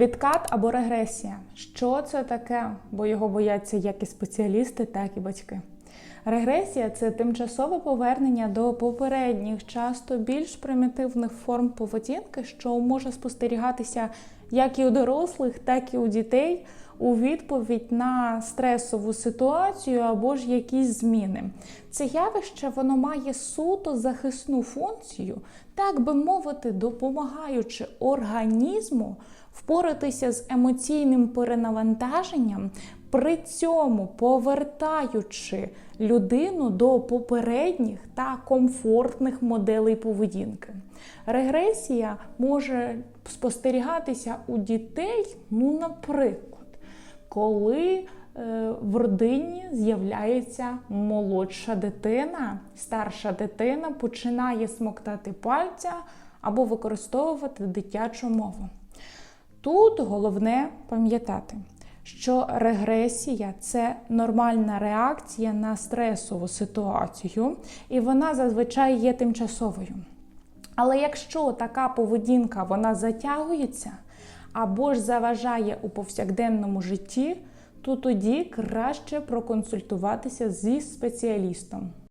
Відкат або регресія. Що це таке? Бо його бояться як і спеціалісти, так і батьки. Регресія це тимчасове повернення до попередніх, часто більш примітивних форм поведінки, що може спостерігатися як і у дорослих, так і у дітей у відповідь на стресову ситуацію або ж якісь зміни. Це явище воно має суто захисну функцію, так би мовити, допомагаючи організму впоратися з емоційним перенавантаженням, при цьому повертаючи людину до попередніх та комфортних моделей поведінки. Регресія може спостерігатися у дітей, ну, наприклад, коли е, в родині з'являється молодша дитина, старша дитина починає смоктати пальця або використовувати дитячу мову. Тут головне пам'ятати, що регресія це нормальна реакція на стресову ситуацію, і вона зазвичай є тимчасовою. Але якщо така поведінка вона затягується або ж заважає у повсякденному житті, то тоді краще проконсультуватися зі спеціалістом.